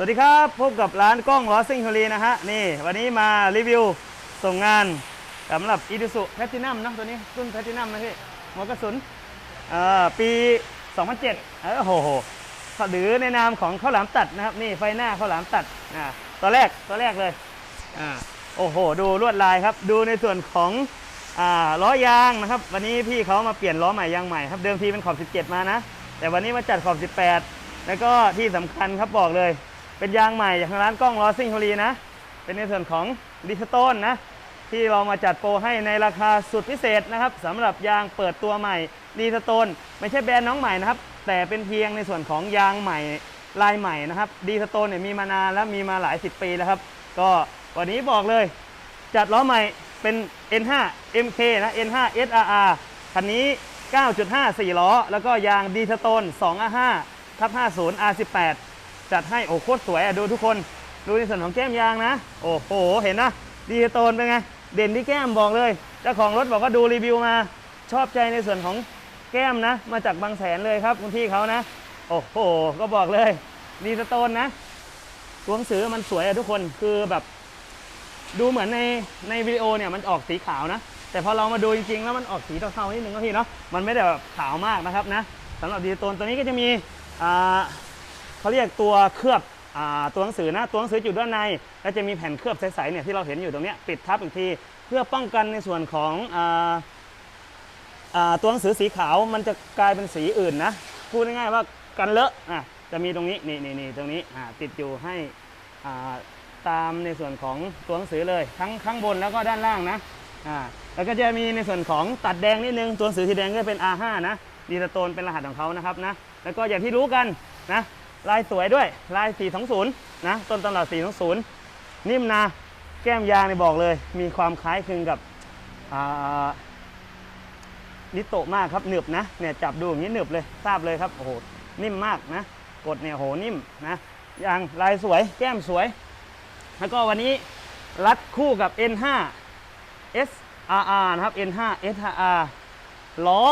สวัสดีครับ พบกับร้านกล้องล้อซิ่งโฮลีนะฮะ นี่ วันนี้มารีวิวส่งงานสำหรับอีดูสุแพทินัมนะตัวนี้รุ่นแพทินัมนะพี่หัวกระสุนเอ่อปี 2007เออโหโหหรือในนามของข้าวหลามตัดนะครับ นี่ไฟหน้าข้าวหลามตัดอ่าตัวแรกตัวแรกเลยอ่าโอ้โห ดูลวดลายครับ ดูในส่วนของอ่าล้อยางนะครับ วันนี้พี่เขามาเปลี่ยนล้อใหม่ยางใหม่ครับเดิมทีเป็นขอบ 17 มานะ แต่วันนี้มาจัดขอบ 18 แล้วก็ที่สำคัญครับบอกเลย เป็นยางใหม่จากทางร้านกล้องลอซิงโฮลีนะ เป็นในส่วนของดิสโตนนะ ที่เรามาจัดโปรให้ในราคาสุดพิเศษนะครับสำหรับยางเปิดตัวใหม่ดีสโตนไม่ใช่แบรนด์น้องใหม่นะครับ แต่เป็นเพียงในส่วนของยางใหม่ลายใหม่นะครับดีสโตนเนี่ยมีมานานแล้วมีมาหลายสิบปีแล้วครับ ก็วันนี้บอกเลย จัดล้อใหม่เป็น N5 MK นะ N5 SRR คันนี้ 9.5 4 ล้อ แล้วก็ยางดีสโตน2 5ทับ50 R18 จัดให้โอ้โคตรสวยอะดูทุกคนดูในส่วนของแก้มยางนะ โอ้โห เห็นนะดีโตนเป็นไง เด่นที่แก้มบอกเลยเจ้าของรถบอกว่าดูรีวิวมา ชอบใจในส่วนของแก้มนะ มาจากบางแสนเลยครับคุณพี่เขานะ โอ้โห ก็บอกเลยดีสโตนนะตัวหนังสือมันสวยอะทุกคนคือแบบ ดูเหมือนในในวิดีโอเนี่ยมันออกสีขาวนะ แต่พอเรามาดูจริงๆ แล้วมันออกสีเทาๆนิดนึงก็พี่เนาะมันไม่ได้แบบขาวมากนะครับนะสำหรับดีสโตนตัวนี้ก็จะมีอ่า เขาเรียกตัวเคลือบอตัวหนังสือนะตัวหนังสืออยู่ด้านใน แล้วจะมีแผ่นเคลือบใสๆเนี่ยที่เราเห็นอยู่ตรงนี้ปิดทับอีกที เพื่อป้องกันในส่วนของออตัวหนังสือสีขาวมันจะกลายเป็นสีอื่นนะพูดง่ายๆว่ากันเลอะอะจะมีตรงนี้นี่นี่นี่ตรงนี้ติดอยู่ให้ตามในส่วนของตัวหนังสือเลย ทั้งข้างบนแล้วก็ด้านล่างนะแล้วก็จะมีในส่วนของตัดแดงนิดนึงตัวหนังสือสีแดงก็เป็น R5 นะดีสโตนเป็นรหัสของเขานะครับนะแล้วก็อย่างที่รู้กันนะ ลายสวยด้วย ลาย 420 นะ ต้นตำรับ 420 นิ่มนะแก้มยางนี่บอกเลย มีความคล้ายคลึงกับนิโตมากครับหนึบนะเนี่ยจับดูอย่างนี้หนึบเลยทราบเลยครับโอ้โหนิ่มมากนะกดเนี่ยโหนิ่มนะยางลายสวยแก้มสวย แล้วก็วันนี้รัดคู่กับ N5 SRR นะครับ N5 SRR ล้อ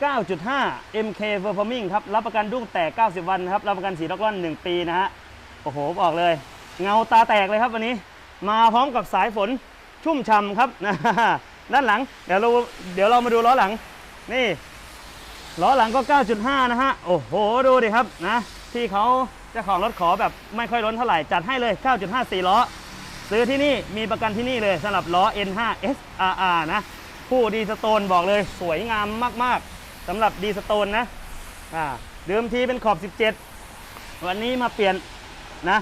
9.5 MK Performing ครับ รับประกันดุ้งแตก 90 วันครับ รับประกันสีล็อกล่อน 1 ปีนะฮะ โอ้โห บอกเลย เงาตาแตกเลยครับวันนี้ มาพร้อมกับสายฝนชุ่มฉ่ำครับนะด้านหลัง เดี๋ยวเรา เดี๋ยวเรามาดูล้อหลัง นี่ ล้อหลังก็ 9.5 นะฮะ โอ้โห ดูดิครับนะ ที่เขาเจ้าของรถขอแบบไม่ค่อยล้นเท่าไหร่ จัดให้เลย 9.5 4 ล้อ ซื้อที่นี่ มีประกันที่นี่เลยสำหรับล้อ N5 SRR นะ ผู้ดีสโตนบอกเลยสวยงามมาก ๆ สำหรับดีสโตนนะอ่าเดิมทีเป็นขอบ 17 วันนี้มาเปลี่ยนนะ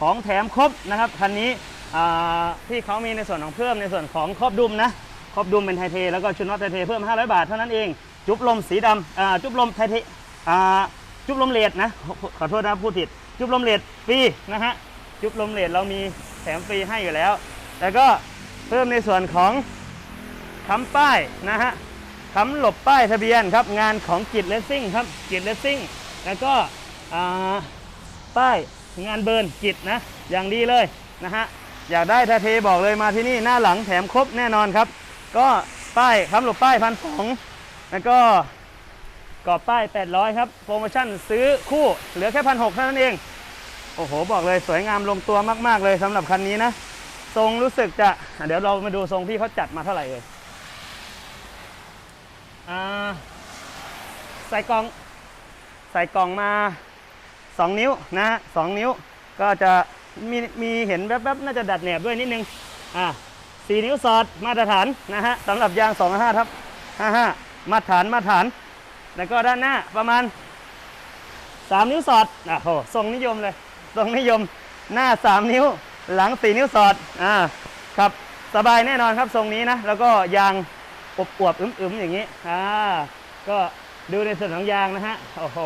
ของแถมครบนะครับคันนี้อ่าที่เขามีในส่วนของเพิ่มในส่วนของครอบดุมนะครอบดุมเป็นไทเท แล้วก็ชุดน็อตไทเทเพิ่ม 500 บาทเท่านั้นเอง จุบลมสีดำอ่าจุบลมไทเทอ่าจุบลมเลดนะขอโทษนะพูดผิด จุบลมเลดฟรีนะฮะจุบลมเลดเรามีแถมฟรีให้อยู่แล้ว แล้วก็เพิ่มในส่วนของคำป้ายนะฮะ คำหลบป้ายทะเบียนครับงานของกิจเลสซิ่งครับกิจเลสซิ่งแล้วก็ป้ายงานเบิร์นกิจนะอย่างดีเลยนะฮะอยากได้ทาเทบอกเลยมาที่นี่หน้าหลังแถมครบแน่นอนครับ ก็ป้ายคำหลบป้ายพันสองแล้วก็กรอบป้าย 800 ครับโปรโมชั่นซื้อคู่เหลือแค่พันหเท่านั้นเอง โอ้โห บอกเลยสวยงามลงตัวมาก ๆ เลยสำหรับคันนี้นะ ทรงรู้สึกจะ เดี๋ยวเรามาดูทรงพี่เขาจัดมาเท่าไหร่เลย ใส่กล่อง ใส่กล่องมา 2 นิ้วนะฮะสองนิ้ว ก็จะมีมีเห็นแวบๆน่าจะดัดแหนบด้วยนิดนึง อ่าสี่นิ้วสอดมาตรฐานนะฮะสำหรับยาง2 5ทับ55 มาตรฐานมาตรฐาน แล้วก็ด้านหน้าประมาณ 3 นิ้วสอดอะโหทรงนิยมเลยทรงนิยมหน้า 3 นิ้วหลัง 4 นิ้วสอดอ่าครับสบายแน่นอนครับทรงนี้นะ แล้วก็ยาง อบอวบๆอึมๆอย่างนี้อ่าก็ดูในส่วนของยางนะฮะโอ้โห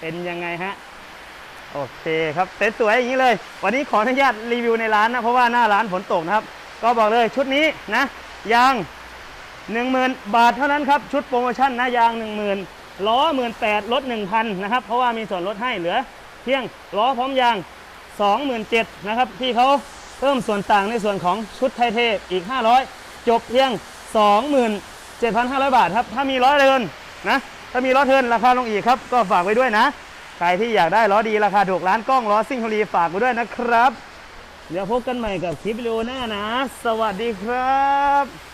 เป็นยังไงฮะโอเคครับเซ็ตสวยอย่างนี้เลย วันนี้ขออนุญาตรีวิวในร้านนะเพราะว่าหน้าร้านฝนตกนะครับ ก็บอกเลยชุดนี้นะยาง 10,000 บาทเท่านั้นครับชุดโปรโมชั่นนะยาง 10,000 ล้อ 18,000ลด1,000นะครับเพราะว่ามีส่วนลดให้เหลือ เพียงล้อพร้อมยาง 27,000นะครับที่เขาเพิ่มส่วนต่างในส่วนของชุดไทเทอีก 500 จบเพียง 7,500 บาทครับ ถ้ามีล้อเทินนะ ถ้ามีล้อเทินราคาลงอีกครับ ก็ฝากไว้ด้วยนะ ใครที่อยากได้ล้อดีราคาถูกร้านกล้องล้อซิ่งฮลีฝากไว้ด้วยนะครับ เดี๋ยวพบกันใหม่กับคลิปวิดีโอหน้านะ สวัสดีครับ